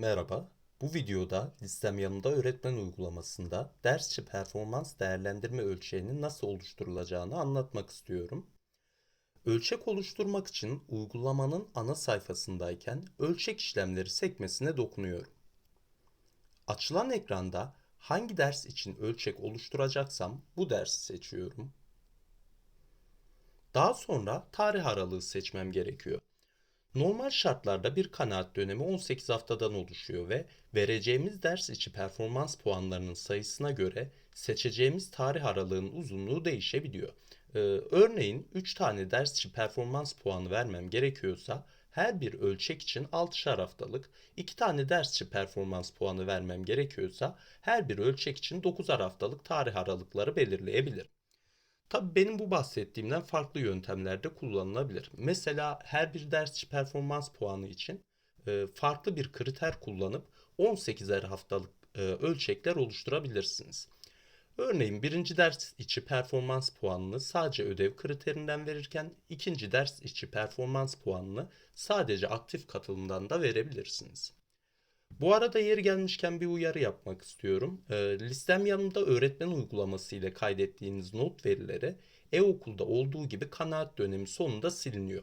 Merhaba. Bu videoda listem yanında öğretmen uygulamasında dersçi performans değerlendirme ölçeğinin nasıl oluşturulacağını anlatmak istiyorum. Ölçek oluşturmak için uygulamanın ana sayfasındayken ölçek işlemleri sekmesine dokunuyorum. Açılan ekranda hangi ders için ölçek oluşturacaksam bu dersi seçiyorum. Daha sonra tarih aralığı seçmem gerekiyor. Normal şartlarda bir kanaat dönemi 18 haftadan oluşuyor ve vereceğimiz ders içi performans puanlarının sayısına göre seçeceğimiz tarih aralığının uzunluğu değişebiliyor. Ee, örneğin 3 tane ders içi performans puanı vermem gerekiyorsa her bir ölçek için 6'şar haftalık, 2 tane ders içi performans puanı vermem gerekiyorsa her bir ölçek için 9'ar haftalık tarih aralıkları belirleyebilirim. Tabii benim bu bahsettiğimden farklı yöntemlerde kullanılabilir. Mesela her bir ders performans puanı için e, farklı bir kriter kullanıp 18'er haftalık e, ölçekler oluşturabilirsiniz. Örneğin birinci ders içi performans puanını sadece ödev kriterinden verirken ikinci ders içi performans puanını sadece aktif katılımdan da verebilirsiniz. Bu arada yeri gelmişken bir uyarı yapmak istiyorum. E, listem yanında öğretmen uygulaması ile kaydettiğiniz not verileri e-okulda olduğu gibi kanaat dönemi sonunda siliniyor.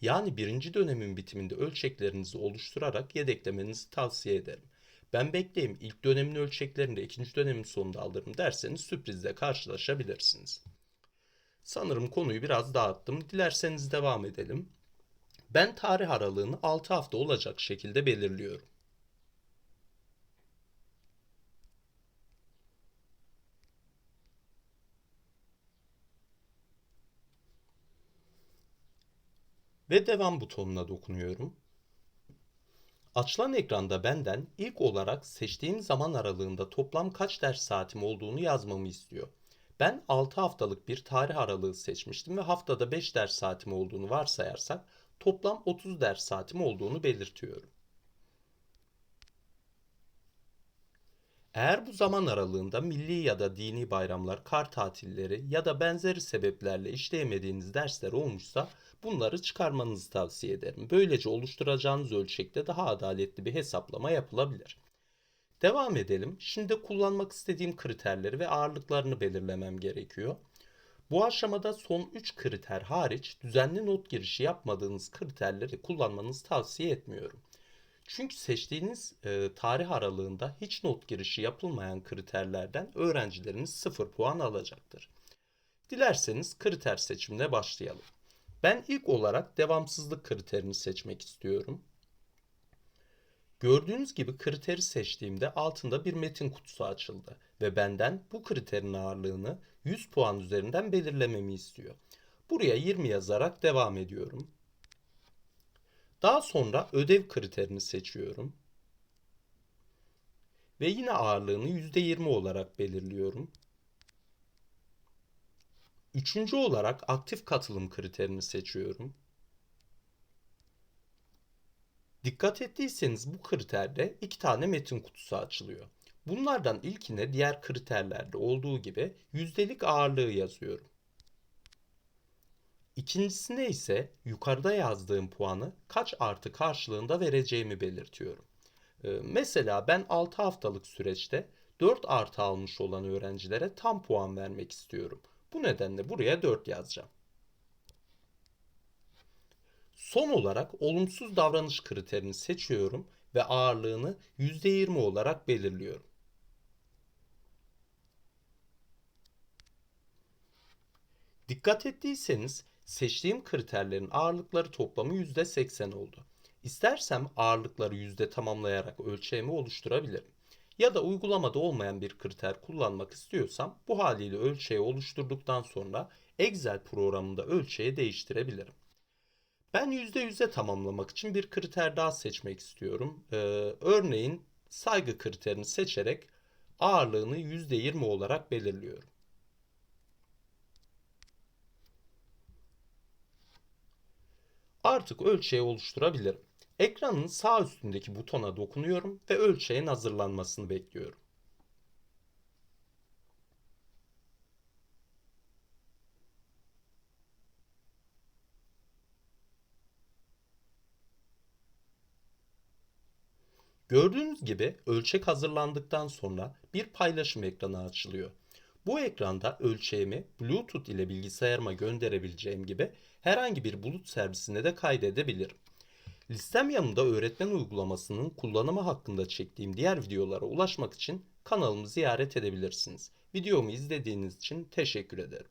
Yani birinci dönemin bitiminde ölçeklerinizi oluşturarak yedeklemenizi tavsiye ederim. Ben bekleyeyim ilk dönemin ölçeklerini de ikinci dönemin sonunda alırım derseniz sürprizle karşılaşabilirsiniz. Sanırım konuyu biraz dağıttım. Dilerseniz devam edelim. Ben tarih aralığını 6 hafta olacak şekilde belirliyorum. Ve devam butonuna dokunuyorum. Açılan ekranda benden ilk olarak seçtiğim zaman aralığında toplam kaç ders saatim olduğunu yazmamı istiyor. Ben 6 haftalık bir tarih aralığı seçmiştim ve haftada 5 ders saatim olduğunu varsayarsak toplam 30 ders saatim olduğunu belirtiyorum. Eğer bu zaman aralığında milli ya da dini bayramlar, kar tatilleri ya da benzeri sebeplerle işleyemediğiniz dersler olmuşsa bunları çıkarmanızı tavsiye ederim. Böylece oluşturacağınız ölçekte daha adaletli bir hesaplama yapılabilir. Devam edelim. Şimdi kullanmak istediğim kriterleri ve ağırlıklarını belirlemem gerekiyor. Bu aşamada son 3 kriter hariç düzenli not girişi yapmadığınız kriterleri kullanmanızı tavsiye etmiyorum. Çünkü seçtiğiniz e, tarih aralığında hiç not girişi yapılmayan kriterlerden öğrencileriniz 0 puan alacaktır. Dilerseniz kriter seçimine başlayalım. Ben ilk olarak devamsızlık kriterini seçmek istiyorum. Gördüğünüz gibi kriteri seçtiğimde altında bir metin kutusu açıldı ve benden bu kriterin ağırlığını 100 puan üzerinden belirlememi istiyor. Buraya 20 yazarak devam ediyorum. Daha sonra ödev kriterini seçiyorum. Ve yine ağırlığını %20 olarak belirliyorum. Üçüncü olarak aktif katılım kriterini seçiyorum. Dikkat ettiyseniz bu kriterde iki tane metin kutusu açılıyor. Bunlardan ilkine diğer kriterlerde olduğu gibi yüzdelik ağırlığı yazıyorum. İkincisine ise yukarıda yazdığım puanı kaç artı karşılığında vereceğimi belirtiyorum. Ee, mesela ben 6 haftalık süreçte 4 artı almış olan öğrencilere tam puan vermek istiyorum. Bu nedenle buraya 4 yazacağım. Son olarak olumsuz davranış kriterini seçiyorum ve ağırlığını %20 olarak belirliyorum. Dikkat ettiyseniz seçtiğim kriterlerin ağırlıkları toplamı %80 oldu. İstersem ağırlıkları yüzde tamamlayarak ölçeğimi oluşturabilirim. Ya da uygulamada olmayan bir kriter kullanmak istiyorsam bu haliyle ölçeği oluşturduktan sonra Excel programında ölçeği değiştirebilirim. Ben %100'e tamamlamak için bir kriter daha seçmek istiyorum. Ee, örneğin saygı kriterini seçerek ağırlığını %20 olarak belirliyorum. Artık ölçeği oluşturabilirim. Ekranın sağ üstündeki butona dokunuyorum ve ölçeğin hazırlanmasını bekliyorum. Gördüğünüz gibi ölçek hazırlandıktan sonra bir paylaşım ekranı açılıyor. Bu ekranda ölçeğimi Bluetooth ile bilgisayarıma gönderebileceğim gibi herhangi bir bulut servisine de kaydedebilirim. Listem yanında öğretmen uygulamasının kullanımı hakkında çektiğim diğer videolara ulaşmak için kanalımı ziyaret edebilirsiniz. Videomu izlediğiniz için teşekkür ederim.